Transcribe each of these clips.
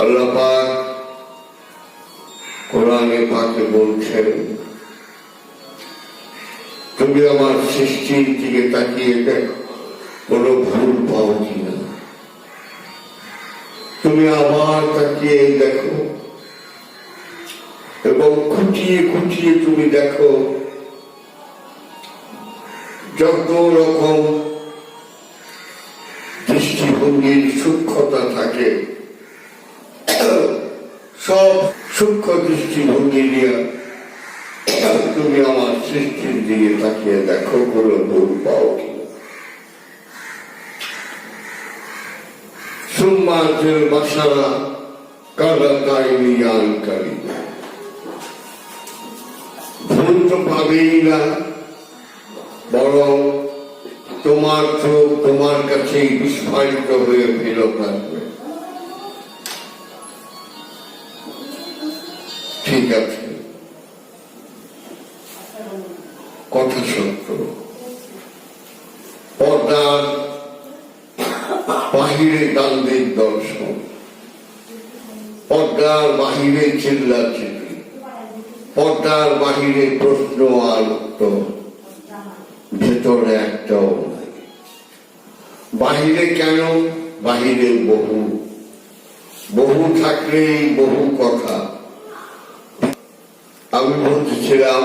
আল্লাহ পাক কোরআনে পাকে বলছেন, তুমি আমার সৃষ্টির দিকে তাকিয়ে দেখো, কোনো ভুল পাও কিনা। তুমি আবার তাকিয়ে দেখো এবং খুঁটিয়ে খুঁটিয়ে তুমি দেখো যত রকম দৃষ্টিভঙ্গির সূক্ষ্মতা থাকে সব সূক্ষ্ম দৃষ্টিভঙ্গি নিয়ে তুমি আমার সৃষ্টির দিকে তাকিয়ে দেখো কোনো ভুল পাও কিনা সুম্মাজের বাসারা কালা কাহিনী জ্ঞানকারী ভুল তো পাবেই না বরং তোমার চোখ তোমার কাছেই বিস্ফারিত হয়ে ফেরত আসবে। ঠিক আছে। কথা সত্য। পর্দার বাহিরে গান্ধীর দর্শন। পর্দার বাহিরে চিল্লা পর্দার বাহিরে প্রশ্ন আর উত্তর। ভেতরে একটাও নাই। বাহিরে কেন? বাহিরে বহু। বহু থাকলেই বহু কথা। আমি বলতেছিলাম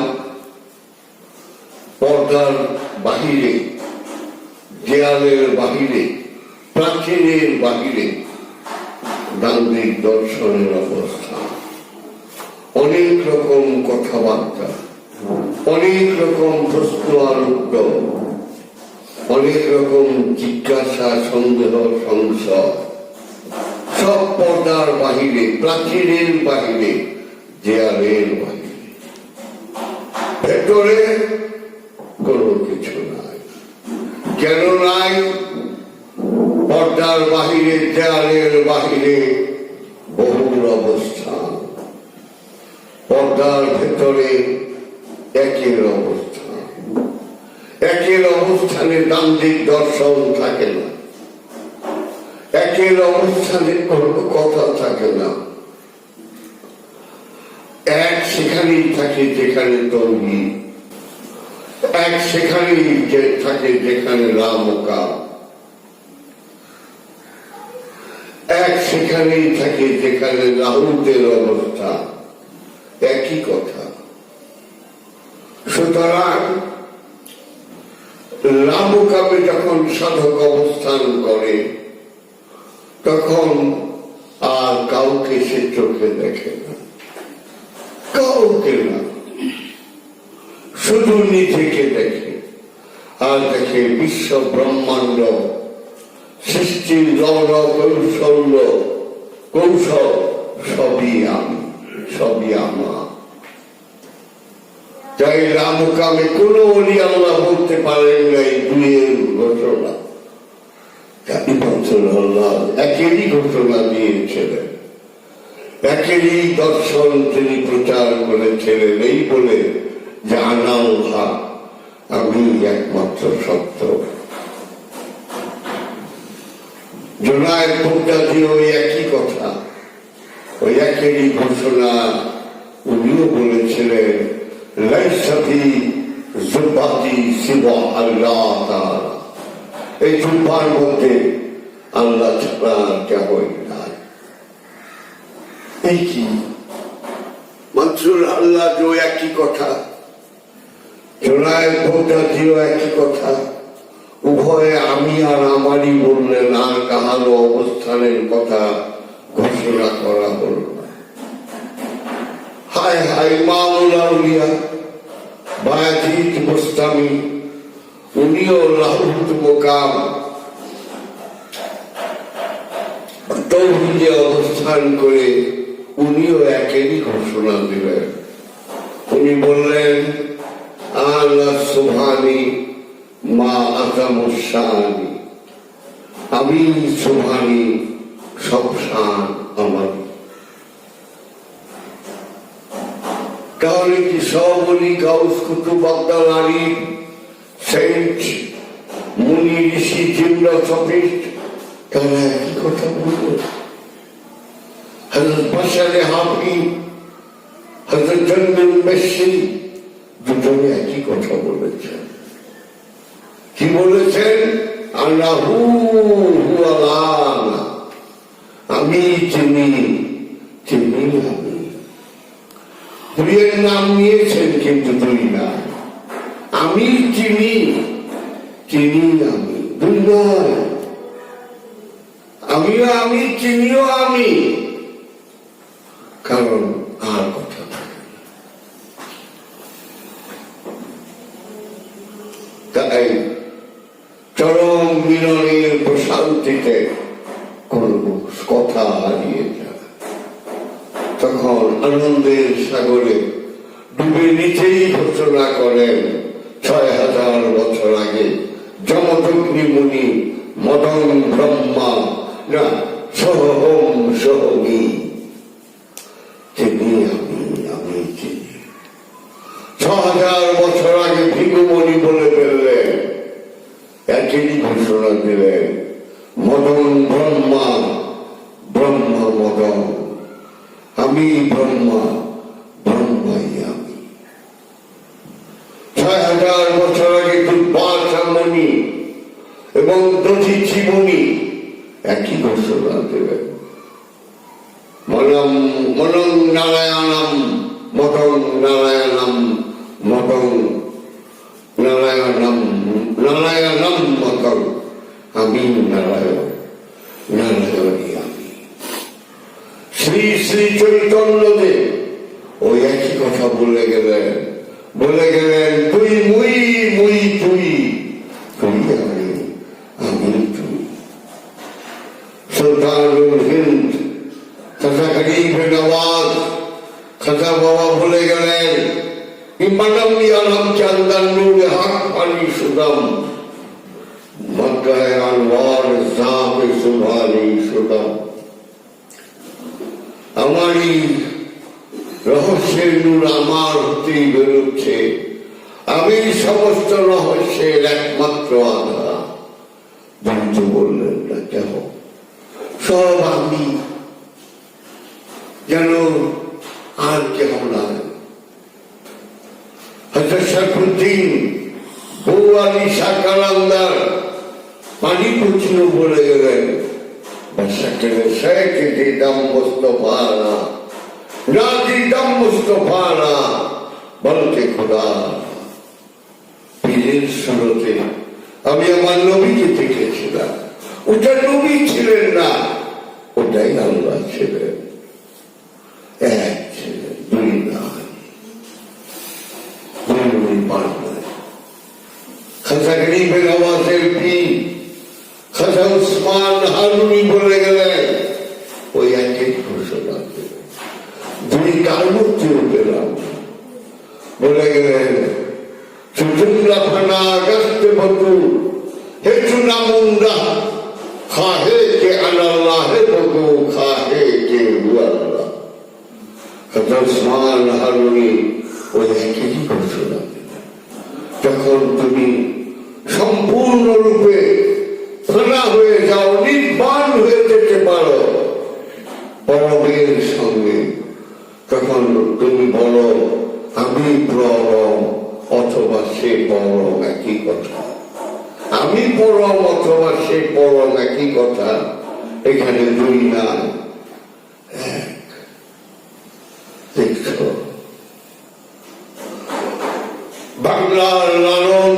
পর্দার বাহিরে দেয়ালের বাহিরে প্রাচীনের বাহিরে গান্ধীর দর্শনের অবস্থা। অনেক রকম কথাবার্তা, অনেক রকম প্রশ্ন আর উত্তর অনেক রকম জিজ্ঞাসা, সন্দেহ, সংশয়। সব পর্দার বাহিরে, প্রাচীরের বাহিরে দেয়ালের বাহিরে। ভেতরে কোনো কিছু নাই। কেন নাই? পর্দার বাহিরে, দেয়ালের বাহিরে বহুর অবস্থান। পর্দার ভেতরে একের অবস্থান। একের অবস্থানে দান্দিক দর্শন থাকে না। একের অবস্থানে কোনো কথা থাকে না। সেখানেই থাকে যেখানে তর্মী এক সেখানেই থাকে যেখানে রাম কাম এক সেখানেই থাকে যেখানে রাহুলদের অবস্থা, একই কথা। সুতরাং রামকাবে যখন সাধক অবস্থান করে, তখন আর কাউকে সে চোখে দেখে না। কাউকে না। শুধু নিজেকে দেখে। আর দেখে বিশ্ব ব্রহ্মাণ্ড, সৃষ্টির রণ কৌশল্য, কৌশল, সবই আমি, সবই আমার। তাই রামকামে কোন অলি আল্লাহ বলতে পারেন না এই দুয়ের ঘটনা। একেরই ঘটনা দিয়েছিলেন। একেরই দর্শন তিনি প্রচার করেছিলেন, এই বলে যে আনাল্লাহ আমি একমাত্র সত্য জোনায় কোনটা দিয়ে ওই একই কথা, ওই একেরই ঘোষণা উনিও বলেছিলেন, লাইসাফি জুব্বাতি শিব আল্লাহ। এই জুব্বার মধ্যে আল্লাহ ছাড়া কেবল নাই এই কি মাত্র আল্লাহ ওই একই কথা। জোনায় কোনটা দিয়েও একই কথা। উভয়ে আমি আর আমারই বললেন আর কাহারও অবস্থানের কথা ঘোষণা করা হল হায় হায় মামুল আউলিয়া বায়াজিৎ মুস্তামি উনিও লাহুত মোকাম। তৌহিদে অবস্থান করে উনিও একেরই ঘোষণা দিলেন। উনি বললেন, আল্লাহ সুবহানি মা আতামুসানি আমি সুবহানি সব শান আমার। তাহলে কি সব উনি গাউস কুতুব আব্দাল সেন্ট মুনি ঋষি জিমরা সফিস্ট তারা একই কথা বলল? হজরত বাসারে হজরত জন্মুল মেসি দুজনে একই কথা বলেছেন কি বলেছেন আল্লাহু আমি চিনি চিনি আমি দুইয়ের নাম নিয়েছেন কিন্তু দুই না আমি চিনি চিনি আমি দুই নয় আমিও আমি চিনিও আমি কারণ আর কথা তাই চরম মিলনের প্রশান্তিতে কোন কথা হারিয়ে যায়। তখন আনন্দের সাগরে ডুবে নিচেই ঘোষণা করেন, ছয় হাজার বছর আগে যমদগ্নি মুনি মদন ব্রহ্মা না সহম সহমি চিনি আমি আমি চিনি ছ হাজার বছর আগে ভিগুমণি বলে ফেললেন, একই ঘোষণা দিলেন, মদন ব্রহ্মা ব্রহ্মা মদন, আমি ব্রহ্মা, ব্রহ্মাই আমি। ছয় হাজার বছর আগে দুর্বাসামণি এবং দধিচি মুনি একই ঘোষণা দিলেন। মনম মনং নারায়ণম মদং নারায়ণম মদং নারায়ণম নারায়ণম মদং আমি নারায়ণ নারায়ণী আমি শ্রী শ্রী চৈতন্যদেব ওই একই কথা বলে গেলেন বলে গেলেন, তুই মুই মুই, তুই আমারই রহস্যের আমার হতেই বেরোচ্ছে আমি সমস্ত রহস্যের একমাত্র আধার বন্ধু বললেন না কেন সব আমি যেন আর কেহ নাই হয়তো শেখুদ্দিন বউ আলী সাকালান্দার পানি বলে গেলেন। আমি আমার নবীকে দেখেছিলাম। ওটা নবী ছিলেন না, ওটাই আল্লাহ ছিলেন। এক ছিলেন, দুই নয় দুই দুই খাজা গরিবের আওয়াজের পি খাজা উসমান হারুনি বলে গেলেন ওই একই ঘোষণা দিলেন দুই কার মধ্যে পেলাম বলে গেলেন চুচুল্লা ফানা গস্তে বকু হে চুনা মুন্ডা খাহে কে আনাল্লাহ, হে বকু খাহে কে হুয়াল্লাহ? যখন তুমি সম্পূর্ণরূপে ফানা হয়ে যাও নির্বাণ হয়ে যেতে পারো পরমের সঙ্গে তখন তুমি বলো আমি পরম অথবা সে পরম একই কথা আমি পরম অথবা সে পরম একই কথা এখানে দুই না এক। বাংলার লালন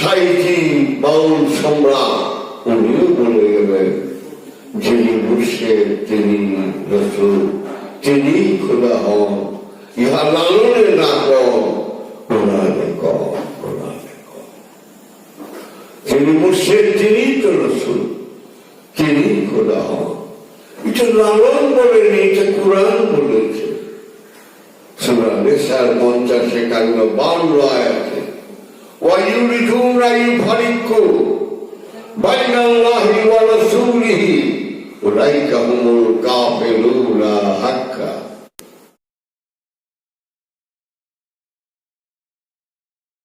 সাইকি বাউল সম্রাট, উনিও বলে গেলেন, যিনি মুর্শেদ তিনি রসুল, তিনি খোদা হন। ইহা লালনে না কম কোরআনে কম কোরআনে যিনি মুর্শেদ তিনি তো রসুল। তিনি খোদা হন এটা লালন বলেনি এটা কোরআন বলেছে সুরা নিসার পঞ্চাশ একান্ন বাউন্ন আয়াতে ويريدون أن يفرقوا بين الله ورسوله أولئك هم الكافرون حقا